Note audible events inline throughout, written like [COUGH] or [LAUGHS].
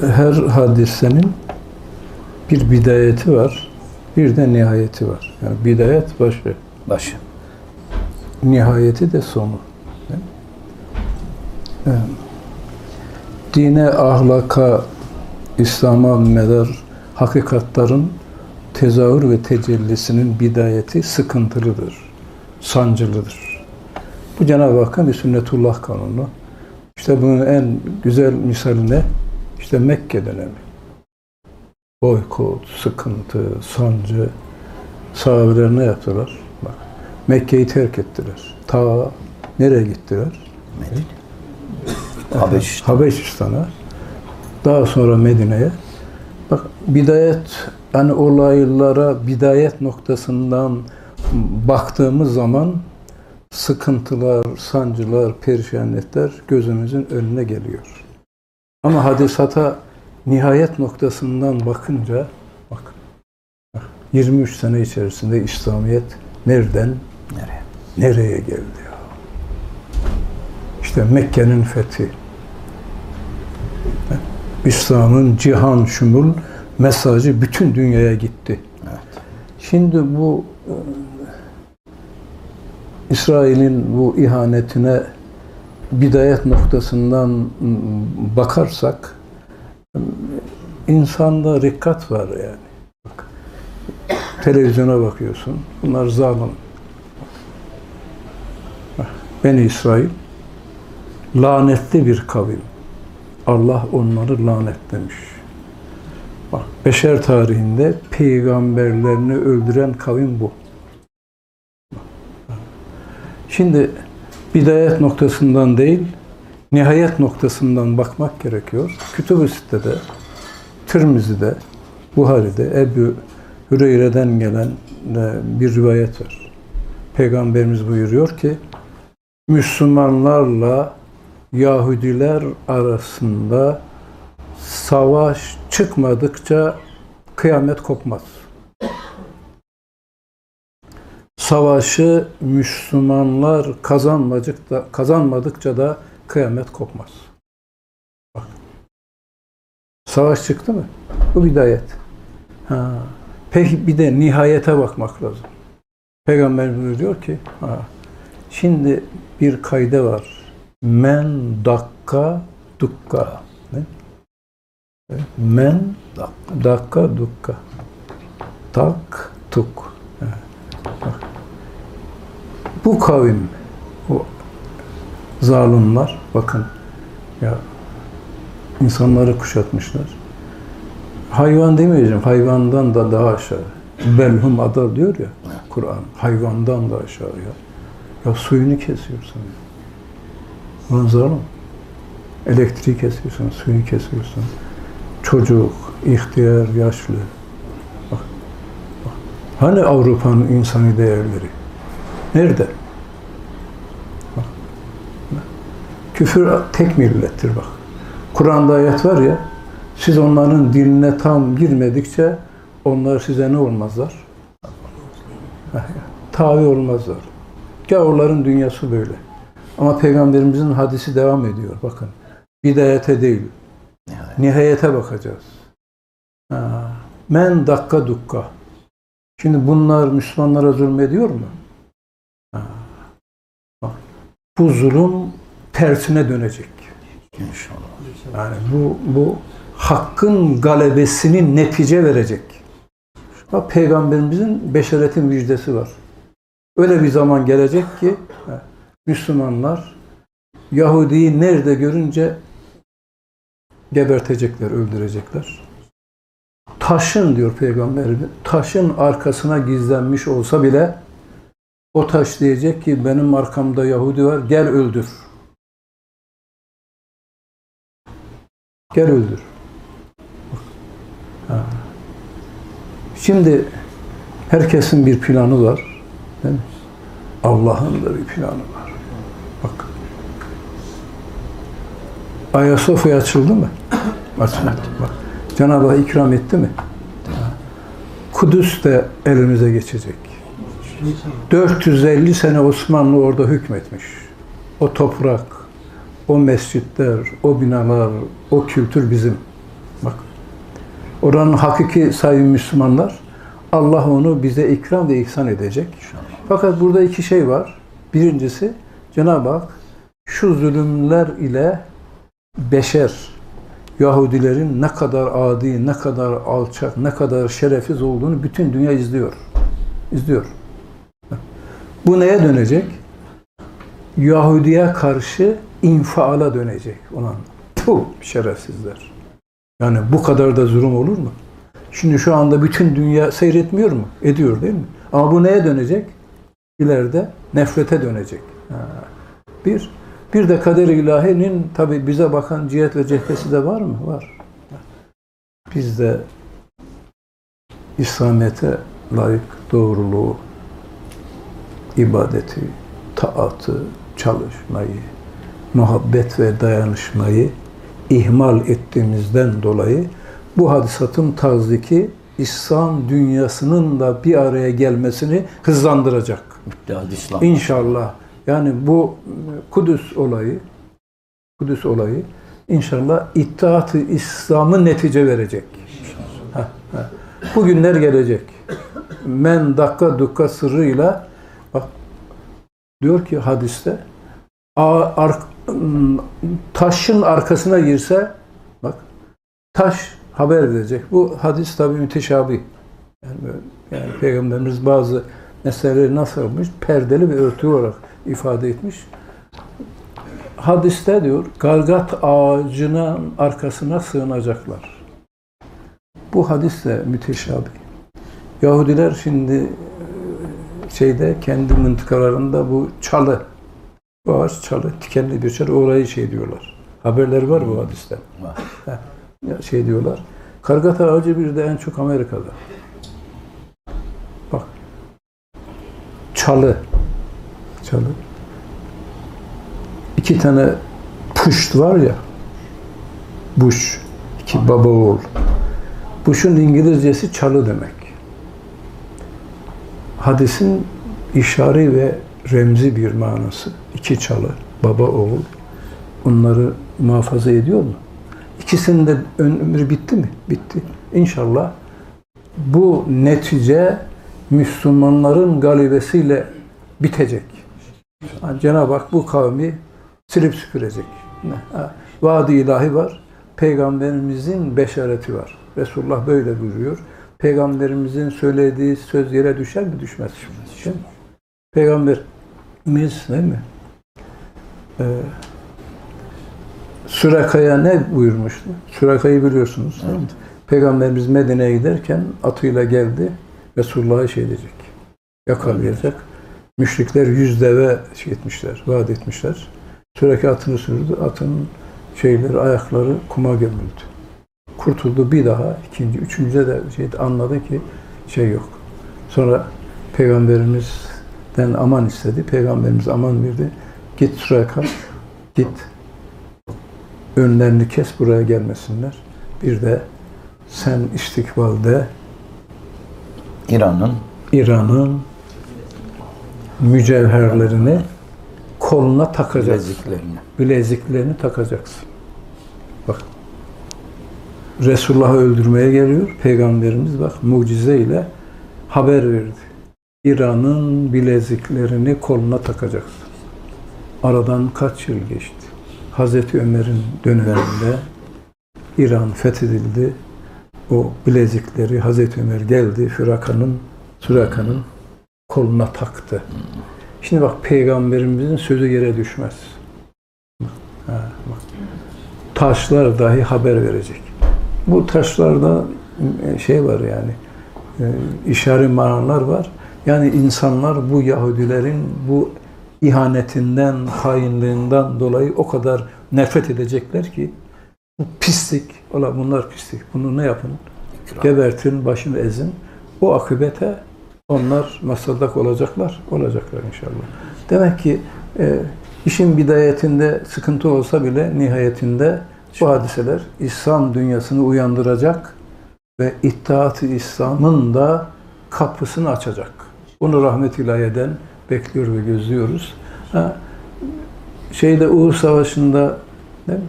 her hadisenin bir bidayeti var, bir de nihayeti var. Yani bidayet başı, Başı. nihayeti de sonu. Evet. Dine, ahlaka, İslam'a medar hakikatların tezahür ve tecellisinin bidayeti sıkıntılıdır, sancılıdır. Bu Cenab-ı Hakk'ın bir sünnetullah kanunu. İşte bunun en güzel misali ne? İşte Mekke dönemi. Boykot, sıkıntı, sancı. Sahabeler ne yaptılar? Bak, Mekke'yi terk ettiler. Ta nereye gittiler? Medine. Habeşistan. Habeşistan'a. Daha sonra Medine'ye. Bak bidayet hani olaylara bidayet noktasından baktığımız zaman sıkıntılar, sancılar, perişanlıklar gözümüzün önüne geliyor. Ama hadisata nihayet noktasından bakınca bak, bak 23 sene içerisinde İslamiyet nereden Nereye? nereye geldi ya? İşte Mekke'nin fethi. İslam'ın cihan şumul mesajı bütün dünyaya gitti. Evet. Şimdi bu e, İsrail'in bu ihanetine bidayet noktasından bakarsak insanda rikkat var yani. Bak, televizyona bakıyorsun. Bunlar zalim. Beni İsrail lanetli bir kavim. Allah onları lanetlemiş. Bak, beşer tarihinde peygamberlerini öldüren kavim bu. Şimdi bidayet noktasından değil, nihayet noktasından bakmak gerekiyor. Kütüb-ü Sitte'de, Tirmizi'de, Buhari'de Ebu Hüreyre'den gelen bir rivayet var. Peygamberimiz buyuruyor ki, Müslümanlarla Yahudiler arasında savaş çıkmadıkça kıyamet kopmaz. Savaşı Müslümanlar kazanmadıkça, kazanmadıkça da kıyamet kopmaz. Bak. Savaş çıktı mı? Bu bidayet. Ha. Peki bir de nihayete bakmak lazım. Peygamber buyuruyor ki, ha, şimdi bir kayda var. Men dakka dukka. Ne? Men dakka dukka. Tak tuk. Bu kavim, bu zalimler, bakın ya insanları kuşatmışlar. Hayvan demeyeceğim, hayvandan da daha aşağı. Belhum adal diyor ya Kur'an, hayvandan da aşağı ya. Ya suyunu kesiyorsun. Ya. Ulan zalim. Elektriği kesiyorsun, suyu kesiyorsun. Çocuk, ihtiyar, yaşlı. Bak, bak. Hani Avrupa'nın insani değerleri? Nerede? Bak. Küfür tek millettir bak. Kur'an'da ayet var ya, siz onların diline tam girmedikçe onlar size ne olmazlar? [LAUGHS] Tabi olmazlar. Gavurların dünyası böyle. Ama Peygamberimizin hadisi devam ediyor. Bakın. Bidayete değil, Nihayet. nihayete bakacağız. Ha. Men dakika dukka. Şimdi bunlar Müslümanlara zulmediyor mu? Bu zulüm tersine dönecek. İnşallah. Yani bu bu hakkın galebesini netice verecek. Bak peygamberimizin beşeretin müjdesi var. Öyle bir zaman gelecek ki Müslümanlar Yahudi'yi nerede görünce gebertecekler, öldürecekler. Taşın diyor peygamberimiz, taşın arkasına gizlenmiş olsa bile o taş diyecek ki benim arkamda Yahudi var, gel öldür. Gel öldür. Şimdi herkesin bir planı var. Değil mi? Allah'ın da bir planı var. Bak. Ayasofya açıldı mı? Açıldı. Bak. Cenab-ı Hak ikram etti mi? Kudüs de elimize geçecek. 450 sene Osmanlı orada hükmetmiş. O toprak, o mescitler, o binalar, o kültür bizim. Bak. Oranın hakiki sahibi Müslümanlar Allah onu bize ikram ve ihsan edecek. Fakat burada iki şey var. Birincisi Cenab-ı Hak şu zulümler ile beşer Yahudilerin ne kadar adi, ne kadar alçak, ne kadar şerefsiz olduğunu bütün dünya izliyor. İzliyor. Bu neye dönecek? Yahudiye karşı infiala dönecek olan. Bu şerefsizler. Yani bu kadar da zulüm olur mu? Şimdi şu anda bütün dünya seyretmiyor mu? Ediyor değil mi? Ama bu neye dönecek? İleride nefrete dönecek. Ha. Bir, bir de kader ilahinin tabi bize bakan cihet ve cephesi de var mı? Var. Biz de İslamiyet'e layık doğruluğu, ibadeti, taatı, çalışmayı, muhabbet ve dayanışmayı ihmal ettiğimizden dolayı bu hadisatın taziki İslam dünyasının da bir araya gelmesini hızlandıracak. Müttehad İslam. İnşallah. Yani bu Kudüs olayı Kudüs olayı inşallah İttihat-ı İslam'ı netice verecek. Heh. Bu günler gelecek. Men dakika dukka sırrıyla diyor ki hadiste taşın arkasına girse bak taş haber verecek. Bu hadis tabi müteşabih. Yani, yani Peygamberimiz bazı meseleleri nasıl yapmış? Perdeli ve örtü olarak ifade etmiş. Hadiste diyor, galgat ağacının arkasına sığınacaklar. Bu hadis de müteşabih. Yahudiler şimdi şeyde kendi mıntıkalarında bu çalı, bu ağaç çalı, tikenli bir çalı, orayı şey diyorlar. Haberleri var bu hadiste. Ya şey diyorlar. Kargata ağacı bir de en çok Amerika'da. Bak. Çalı. Çalı. İki tane puşt var ya. Bush. iki baba oğul. Bush'un İngilizcesi çalı demek. Hadisin işari ve remzi bir manası. İki çalı, baba oğul. Onları muhafaza ediyor mu? İkisinin de ömrü bitti mi? Bitti. İnşallah bu netice Müslümanların galibesiyle bitecek. Cenab-ı Hak bu kavmi silip süpürecek. Vaadi ilahi var. Peygamberimizin beşareti var. Resulullah böyle buyuruyor. Peygamberimizin söylediği söz yere düşer mi? Düşmez. Mi? Peygamberimiz değil mi? Ee, Süraka'ya ne buyurmuştu? Süraka'yı biliyorsunuz değil mi? Peygamberimiz Medine'ye giderken atıyla geldi. Resulullah'ı şey edecek. Yakalayacak. Müşrikler yüz deve şey etmişler, vaat etmişler. Süraka atını sürdü. Atın şeyleri, ayakları kuma gömüldü. Kurtuldu bir daha. ikinci, üçüncüde de şey anladı ki şey yok. Sonra Peygamberimizden aman istedi. Peygamberimiz aman verdi. Git Süraka, git önlerini kes buraya gelmesinler. Bir de sen istikbalde İran'ın İran'ın mücevherlerini koluna takacaksın. bileziklerini. Bileziklerini takacaksın. Bak. Resulullah'ı öldürmeye geliyor. Peygamberimiz bak mucizeyle haber verdi. İran'ın bileziklerini koluna takacaksın. Aradan kaç yıl geçti? Hazreti Ömer'in döneminde İran fethedildi. O bilezikleri Hazreti Ömer geldi Füraka'nın Süraka'nın koluna taktı. Şimdi bak peygamberimizin sözü yere düşmez. Ha, bak. Taşlar dahi haber verecek. Bu taşlarda e, şey var yani e, işaret manalar var. Yani insanlar bu Yahudilerin bu ihanetinden, hainliğinden dolayı o kadar nefret edecekler ki bu pislik, ola bunlar pislik. Bunu ne yapın? İkram. Gebertin, başını ezin. O akıbete onlar masadak olacaklar. Olacaklar inşallah. Demek ki e, işin bidayetinde sıkıntı olsa bile nihayetinde bu hadiseler İslam dünyasını uyandıracak ve İttihat-ı İslam'ın da kapısını açacak. Bunu rahmet ilahiyeden bekliyor ve gözlüyoruz. Ha, şeyde Uğur Savaşı'nda değil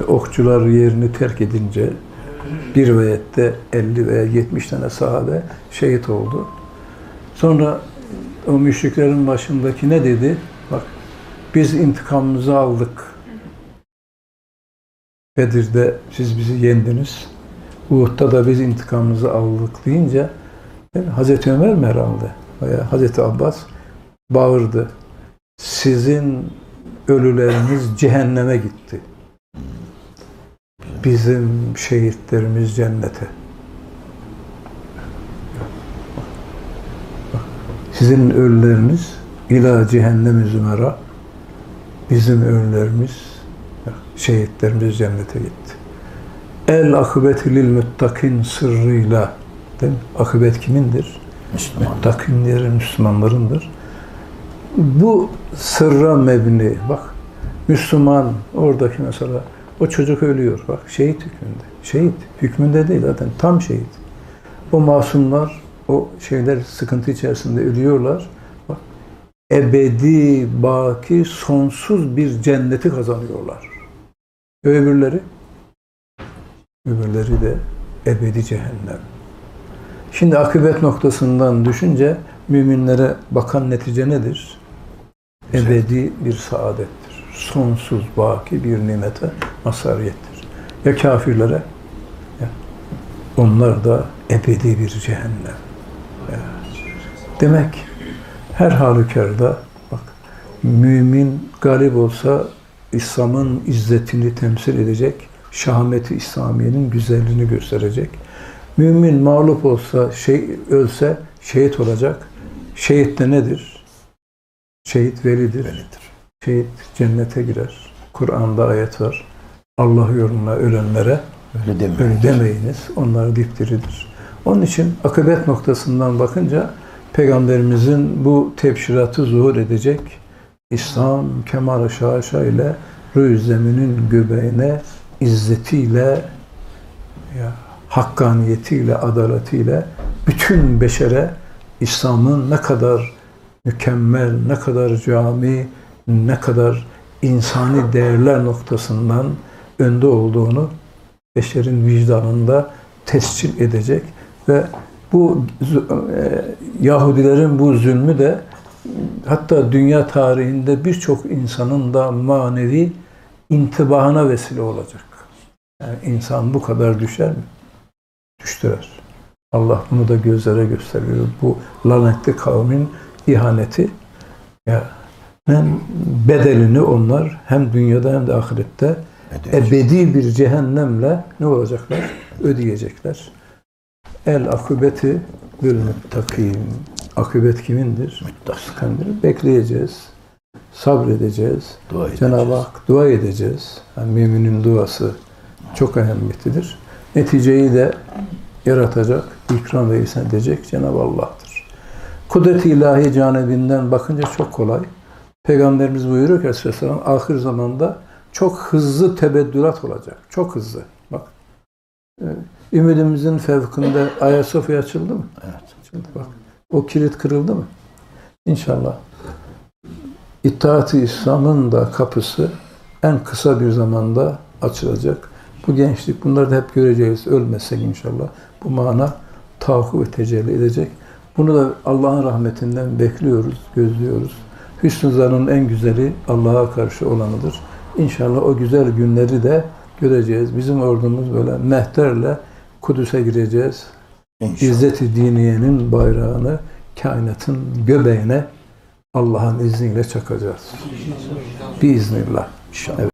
işte okçular yerini terk edince bir rivayette 50 veya 70 tane sahabe şehit oldu. Sonra o müşriklerin başındaki ne dedi? Bak biz intikamımızı aldık. Bedir'de siz bizi yendiniz. Uhud'da da biz intikamımızı aldık deyince değil mi? Hazreti Ömer mi herhalde? Veya Hazreti Abbas bağırdı. Sizin ölüleriniz cehenneme gitti. Bizim şehitlerimiz cennete. Sizin ölüleriniz ila cehennemi zümera. Bizim ölülerimiz, şehitlerimiz cennete gitti. El akıbeti lil muttakin sırrıyla. Değil mi? Akıbet kimindir? Müslüman. Muttakinlerin, Müslümanlarındır. Bu sırra mebni, bak Müslüman oradaki mesela o çocuk ölüyor bak şehit hükmünde. Şehit hükmünde değil zaten tam şehit. O masumlar o şeyler sıkıntı içerisinde ölüyorlar. Bak ebedi, baki, sonsuz bir cenneti kazanıyorlar. Öbürleri öbürleri de ebedi cehennem. Şimdi akıbet noktasından düşünce müminlere bakan netice nedir? Ebedi bir saadettir. Sonsuz, baki bir nimete mazhariyettir. Ya kafirlere? Ya. Onlar da ebedi bir cehennem. Ya. Demek her halükarda bak mümin galip olsa İslam'ın izzetini temsil edecek, şahmeti İslamiye'nin güzelliğini gösterecek. Mümin mağlup olsa, şey ölse şehit olacak. Şehit de nedir? Şehit velidir. Velidir. Şehit cennete girer. Kur'an'da ayet var. Allah yoluna ölenlere Öyle demiyor. öyle demeyiniz. Onlar dipdiridir. Onun için akıbet noktasından bakınca Peygamberimizin bu tebşiratı zuhur edecek İslam kemal-i şaşa ile rüy zeminin göbeğine izzetiyle ya, hakkaniyetiyle, adaletiyle bütün beşere İslam'ın ne kadar mükemmel, ne kadar cami, ne kadar insani değerler noktasından önde olduğunu beşerin vicdanında tescil edecek ve bu e, Yahudilerin bu zulmü de hatta dünya tarihinde birçok insanın da manevi intibahına vesile olacak. Yani insan bu kadar düşer mi? Düştürer. Allah bunu da gözlere gösteriyor. Bu lanetli kavmin ihaneti ya hem bedelini onlar hem dünyada hem de ahirette Ödeyecek. ebedi bir cehennemle ne olacaklar? Ödeyecekler. El akıbeti bil muttakim. Akıbet kimindir? Muttakikandır. Bekleyeceğiz. Sabredeceğiz. Dua. Cenab-ı Hak dua edeceğiz. Yani müminin duası çok önemlidir. Neticeyi de yaratacak, ikram ve ihsan edecek Cenab-ı Allah'tır. Kudret-i ilahi canebinden bakınca çok kolay. Peygamberimiz buyuruyor ki Aleyhisselam ahir zamanda çok hızlı tebeddülat olacak. Çok hızlı. Bak. Ee, Ümidimizin fevkinde Ayasofya açıldı mı? Evet. Açıldı. Bak. O kilit kırıldı mı? İnşallah. İtaat-ı İslam'ın da kapısı en kısa bir zamanda açılacak. Bu gençlik bunları da hep göreceğiz. Ölmezsek inşallah. Bu mana tahakkuk ve tecelli edecek. Bunu da Allah'ın rahmetinden bekliyoruz, gözlüyoruz. Hüsnü zanın en güzeli Allah'a karşı olanıdır. İnşallah o güzel günleri de göreceğiz. Bizim ordumuz böyle mehterle Kudüs'e gireceğiz. İzzet-i Diniye'nin bayrağını kainatın göbeğine Allah'ın izniyle çakacağız. Biiznillah. İnşallah.